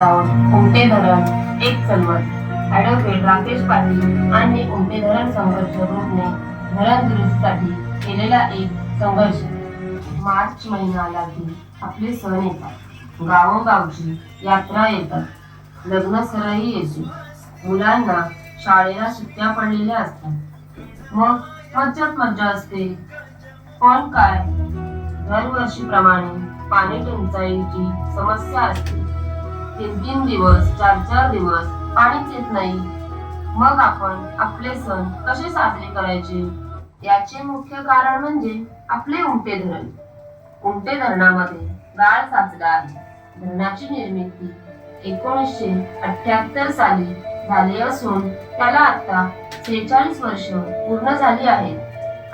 उमटे धरण एक चळवळ. ॲडव्होकेट राकेश पाटील आणि उमटे धरण संघर्ष ग्रुपने धरण दुरुस्तीसाठी केलेला एक संघर्ष. मार्च महिना लागली. आपले सण येतात. गावोगावची यात्रा येतात. लग्न सरही येते. मुलांना शाळेला सुट्ट्या पडलेल्या असतात. मग मज्जात मज्जा असते. पण काय? दरवर्षीप्रमाणे पाणी टंचाईची समस्या असते. तीन तीन दिवस चार चार दिवस पाणीच येत नाही. मग आपण आपले सण कसे साजरे करायचे? याचे मुख्य कारण म्हणजे आपले उमटे धरण. उमटे धरणामध्ये गाळ साचला आहे. धरणाची निर्मिती एकोणीसशे अठ्याहत्तर साली झाली असून त्याला आता सेहेचाळीस वर्ष पूर्ण झाली आहेत.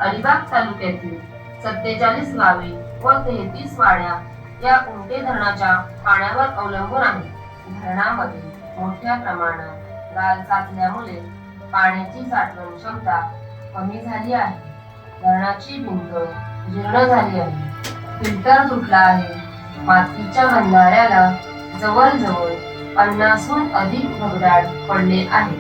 अलिबाग तालुक्यातील सत्तेचाळीस गावे व तेहतीस वाड्या या उमटे धरणाच्या पाण्यावर अवलंबून आहेत. धरणामध्ये मोठ्या प्रमाणात गाळ साचल्यामुळे पाण्याची साठवण क्षमता कमी झाली आहे. धरणाची भिंत जीर्ण झाली आहे. फिल्टर तुटला आहे. मातीच्या बंधाऱ्याला जवळजवळ पन्नासहून अधिक भगदाड पडले आहे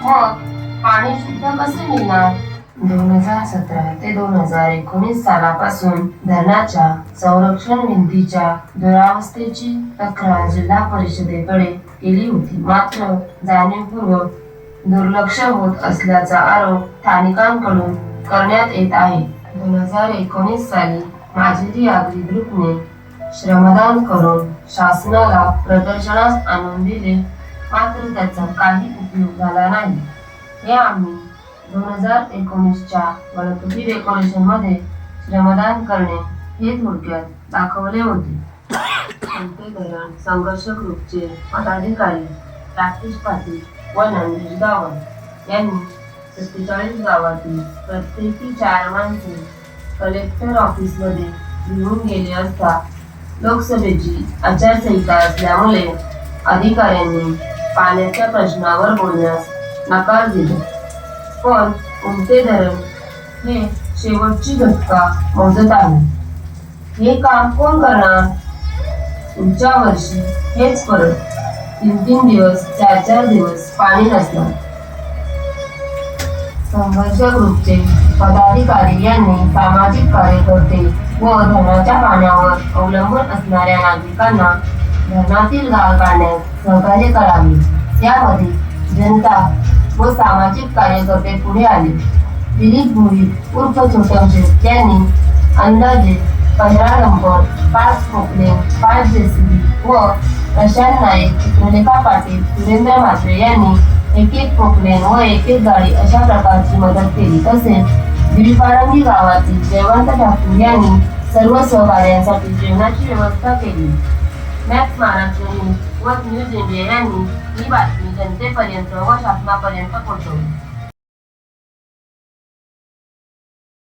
मग पाणी शुद्ध कसे मिळणार? दोन हजार सतरा ते दोन हजार एकोणीस सालापासून धरणाच्या संरक्षण भिंतीच्या दुरावस्थेची तक्रार जिल्हा परिषदेकडे केली होती. मात्र जाणीवपूर्वक दुर्लक्ष होत असल्याचा आरोप स्थानिकांकडून करण्यात येत आहे. दोन हजार एकोणीस साली माझी आगरी ग्रुपने श्रमदान करून शासनाला प्रदर्शनास आणून दिले. मात्र त्याचा काही उपयोग झाला नाही. हे आम्ही दोन हजार एकोणीसच्या गणपती डेकोरेशनमध्ये श्रमदान करणे हे थोडक्यात दाखवले होते. आमचे धरण संघर्ष ग्रुपचे पदाधिकारी राकेश पाटील व नंदेश गावत यांनी सत्तेचाळीस गावातील प्रत्येकी चार माणसे कलेक्टर ऑफिसमध्ये लिहून घेऊन गेले असता लोकसभेची आचारसंहिता असल्यामुळे अधिकाऱ्यांनी पाण्याच्या प्रश्नावर बोलण्यास नकार दिला. पण उमटे धरण हे शेवटची घटका मोजत आहे. हे काम कोण करणार? पुढच्या वर्षी हेच परत तीन तीन दिवस चार चार दिवस पाणी नसणार. संघर्ष ग्रुपचे पदाधिकारी यांनी सामाजिक कार्यकर्ते व धरणाच्या पाण्यावर अवलंबून असणाऱ्या नागरिकांना धरणातील गाळ काढण्यास सहकार्य करावे. त्यामध्ये जनता व सामाजिक कार्यकर्ते पुढे आले. दिलीप भोई उर्फ छोटम यांनी अंदाजे पंधरा नंबर पाच खोकले पाच जेसीबी व प्रशांत नाईक चित्रलेखा पाटील सुरेंद्र म्हात्रे यांनी एक एक पोकलेन व एक एक गाडी अशा प्रकारची मदत केली. तसेच बिलपारंगी गावातील जयवंत ठाकूर यांनी सर्व सहकार्यांसाठी जेवणाची व्यवस्था केली. मॅक्स महाराष्ट्र न्यूज व न्यूज इंडिया यांनी ही बातमी जनतेपर्यंत व शासनापर्यंत पोहोचवली.